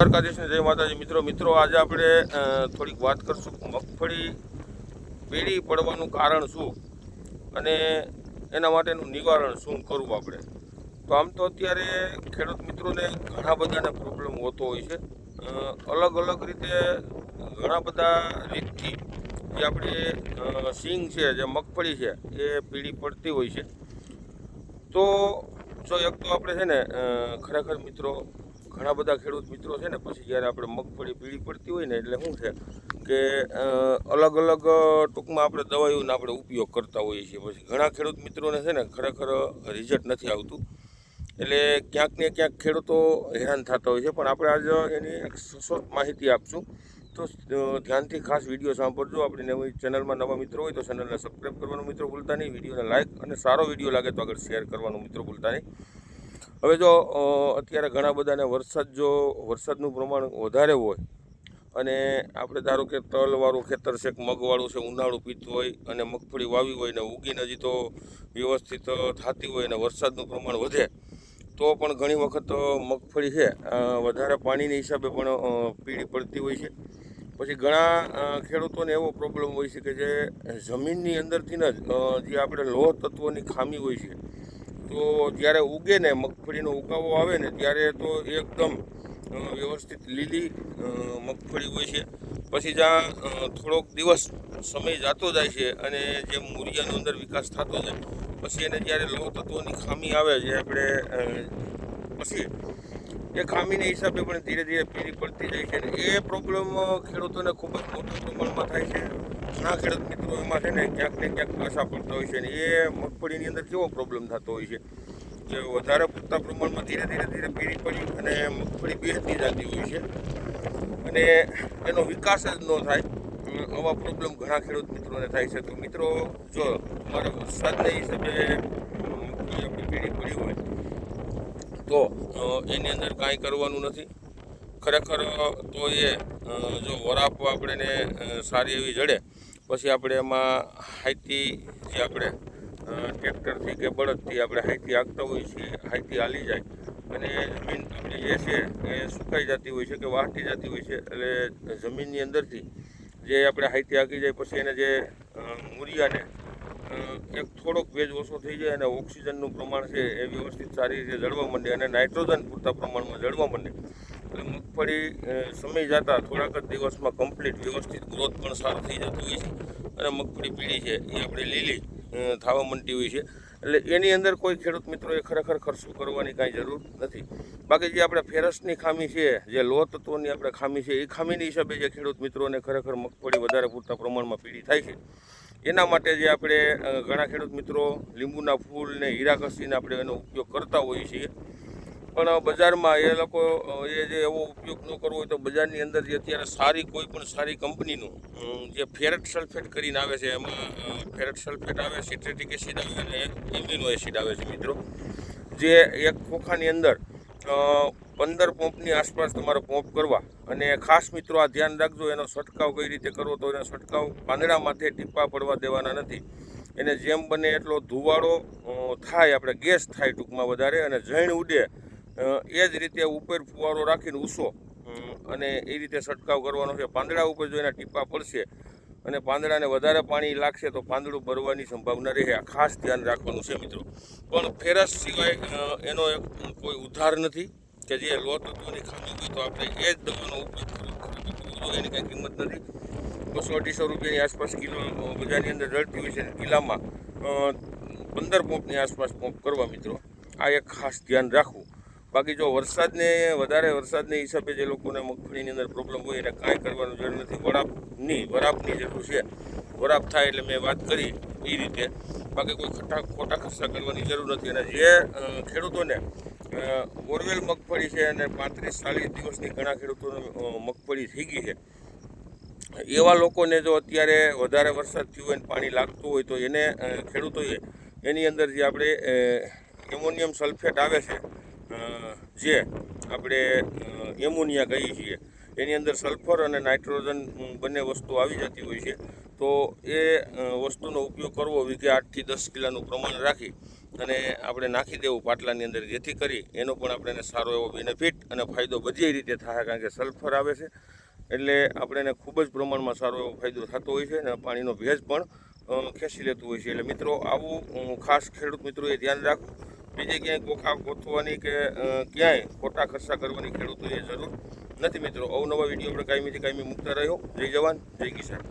દ્વારકાધીશને જય માતાજી. મિત્રો મિત્રો, આજે આપણે થોડીક વાત કરશું. મગફળી, પીળી પડવાનું કારણ શું? અને એના માટેનું નિવારણ શું કરવું આપણે? તો આમ તો અત્યારે ખેડૂત મિત્રોને ઘણા બધાને પ્રોબ્લેમ હોતો હોય છે. અલગ અલગ રીતે ઘણા બધા રીતથી જે આપણી સિંગ છે, જે મગફળી છે, એ પીળી પડતી હોય છે. તો, જો એક તો આપણે છે ને ખરેખર મિત્રો ઘણા બધા ખેડૂત મિત્રો છે ને પછી જ્યારે આપણે મગફળી, પીળી પડતી હોય ને એટલે શું છે કે અલગ અલગ ટૂંકમાં આપણે દવાઈઓનો આપણે ઉપયોગ કરતા હોઈએ છીએ. પછી ઘણા ખેડૂત મિત્રોને છે ને ખરેખર રિઝલ્ટ નથી આવતું. એટલે ક્યાંક ને ક્યાંક ખેડૂતો હેરાન થતા હોય છે. પણ આપણે આજે એની એક સચોટ માહિતી આપશું. તો ધ્યાનથી ખાસ વીડિયો સાંભળજો. આપણી નવી ચેનલમાં નવા મિત્રો હોય તો ચેનલને સબસ્ક્રાઈબ કરવાનું મિત્રો ભૂલતા નહીં. વિડીયોને લાઇક અને સારો વીડિયો લાગે તો આગળ શેર કરવાનું મિત્રો ભૂલતા નહીં. હવે જો અત્યારે ઘણા બધાને વરસાદ જો, વરસાદનું પ્રમાણ વધારે હોય અને આપણે ધારો કે તલવાળું ખેતર છે, મગવાળું છે, ઉનાળું પીતું હોય અને મગફળી વાવી હોય ને ઉગીને હજી તો વ્યવસ્થિત થતી હોય અને વરસાદનું પ્રમાણ વધે, તો પણ ઘણી વખત મગફળી છે વધારે પાણીના હિસાબે પણ પીળી પડતી હોય છે. પછી ઘણા ખેડૂતોને એવો પ્રોબ્લેમ હોય છે કે જે જમીનની અંદરથી જ જે આપણે લોહ તત્વોની ખામી હોય છે તો જ્યારે ઉગે ને મગફળીનો ઉગાવો આવે ને, ત્યારે તો એકદમ વ્યવસ્થિત લીલી મગફળી હોય છે. પછી જ્યાં થોડોક દિવસ સમય જતો જાય છે અને જે મૂરિયાનો અંદર વિકાસ થતો જાય, પછી એને જ્યારે લોહ તત્વોની ખામી આવે જે આપણે પછી એ ખામીને હિસાબે પણ ધીરે ધીરે પીળી પડતી જાય છે ને. એ પ્રોબ્લેમ ખેડૂતોને ખૂબ જ મોટા પ્રમાણમાં થાય છે. ઘણા ખેડૂત મિત્રો એમાં છે ને ક્યાંક ને ક્યાંક પાછા પડતા હોય છે ને એ મગફળીની અંદર કેવો પ્રોબ્લેમ થતો હોય છે? કે વધારે પૂરતા પ્રમાણમાં ધીરે ધીરે ધીરે પીળી પડી અને મગફળી બેસતી જતી હોય છે. અને એનો વિકાસ જ ન થાય. આવા પ્રોબ્લેમ ઘણા ખેડૂત મિત્રોને થાય છે. તો મિત્રો, જો તમારે વરસાદના હિસાબે આપણી પીળી પડી હોય, તો એની અંદર કાંઈ કરવાનું નથી. ખરેખર તો એ જો વરાપ આપણે એને સારી એવી જડે પછી આપણે એમાં હાઈથી જે આપણે ટ્રેક્ટરથી કે બળદથી આપણે હાઈથી હાંકતા હોઈએ છીએ, હાઈથી હાલી જાય. અને જમીન આપણી જે છે એ સુકાઈ જતી હોય છે કે વાટી જતી હોય છે, એટલે જમીનની અંદરથી જે આપણે હાઈથી હાંકી જાય પછી એને જે મૂરિયાને એક થોડોક ભેજ ઓછો થઈ જાય અને ઓક્સિજનનું પ્રમાણ છે એ વ્યવસ્થિત સારી રીતે જળવા માંડે અને નાઇટ્રોજન પૂરતા પ્રમાણમાં જળવા માંડે. એટલે મગફળી સમય જતાં થોડાક જ દિવસમાં કમ્પ્લીટ વ્યવસ્થિત ગ્રોથ પણ સારો થઈ જતો હોય છે. અને મગફળી પીળી છે, એ આપણે લીલી થાવા માંડતી હોય છે. એટલે એની અંદર કોઈ ખેડૂત મિત્રોએ ખરેખર ખર્ચો કરવાની કાંઈ જરૂર નથી. બાકી જે આપણે ફેરસની ખામી છે, જે લો તત્વોની આપણે ખામી છે, એ ખામીની હિસાબે જે ખેડૂત મિત્રોને ખરેખર મગફળી વધારે પૂરતા પ્રમાણમાં પીળી થાય છે. એના માટે જે આપણે ઘણા ખેડૂત મિત્રો લીંબુના ફૂલ ને હીરા ઘસીને આપણે એનો ઉપયોગ કરતા હોઈએ છીએ. પણ બજારમાં એ લોકો એ જે એવો ઉપયોગ ન કરવો હોય તો બજારની અંદર જે અત્યારે સારી કોઈ પણ સારી કંપનીનું જે ફેરેટ સલ્ફેટ કરીને આવે છે, એમાં ફેરેટ સલ્ફેટ આવે, સિટ્રેટિક એસિડ આવે અને એમિનો એસિડ આવે છે મિત્રો. જે એક ખોખાની અંદર પંદર પંપની આસપાસ તમારે પંપ કરવા અને ખાસ મિત્રો આ ધ્યાન રાખજો, એનો છંટકાવ કઈ રીતે કરવો તો એનો છંટકાવ પાંદડા માથે ટીપા પડવા દેવાના નથી. એને જેમ બને એટલો ધુવાળો થાય, આપણે ગેસ થાય ટૂંકમાં વધારે અને જૈણ ઉડે એ જ રીતે ઉપર ફુવારો રાખીને ઊસો. અને એ રીતે છંટકાવ કરવાનો છે. પાંદડા ઉપર જો એના ટીપા પડશે અને પાંદડાને વધારે પાણી લાગશે તો પાંદડું ભરવાની સંભાવના રહે. આ ખાસ ધ્યાન રાખવાનું છે મિત્રો. પણ ફેરસ સિવાય એનો એક કોઈ ઉધાર નથી કે જે લો તત્વોની ખામી હોય તો આપણે એ જ દવાનો ઉપયોગ કરવો એની કાંઈ કિંમત નથી. બસો અઢીસો રૂપિયાની આસપાસ કિલો બજારની અંદર જળતી હોય છે કિલ્લામાં પંદર પંપની આસપાસ પંપ કરવા મિત્રો. આ એક ખાસ ધ્યાન રાખવું. બાકી જો વરસાદને, વધારે વરસાદને હિસાબે જે લોકોને મગફળીની અંદર પ્રોબ્લેમ હોય એને કાંઈ કરવાનું જરૂર નથી. વરાપની વરાપની જરૂર છે, વરાપ થાય એટલે મેં વાત કરી એ રીતે. બાકી કોઈ ખોટા ખોટા ખર્ચા કરવાની જરૂર નથી. અને જે ખેડૂતોને બોરવેલ મગફળી છે અને પાંત્રીસ, ચાલીસ દિવસની ઘણા ખેડૂતોને મગફળી થઈ ગઈ છે. એવા લોકોને જો અત્યારે વધારે વરસાદ થયો હોય પાણી લાગતું હોય તો એને ખેડૂતોએ એની અંદર જે આપણે એમોનિયમ સલ્ફેટ આવે છે જે આપણે એમોનિયા કહીએ છીએ, એની અંદર સલ્ફર અને નાઇટ્રોજન બંને વસ્તુ આવી જતી હોય છે, તો એ વસ્તુનો ઉપયોગ કરવો વીઘે આઠથી દસ કિલોનું પ્રમાણ રાખી અને આપણે નાખી દેવું પાટલાની અંદર, જેથી કરી એનો પણ આપણને સારો એવો બેનિફિટ અને ફાયદો બધી રીતે થાય, કારણ કે સલ્ફર આવે છે, એટલે આપણે એને ખૂબ જ પ્રમાણમાં સારો એવો ફાયદો થતો હોય છે અને પાણીનો ભેજ પણ ખેંચી લેતું હોય છે. એટલે મિત્રો, આવું ખાસ ખેડૂત મિત્રોએ ધ્યાન રાખવું. બીજે ક્યાંય ગોખા ગોઠવવાની કે ક્યાંય ખોટા ખર્ચા કરવાની ખેડૂતોએ જરૂર નથી મિત્રો. અવનવા વીડિયો આપણે કાયમીથી કાયમી મૂકતા રહ્યો. જય જવાન, જય કિસાન.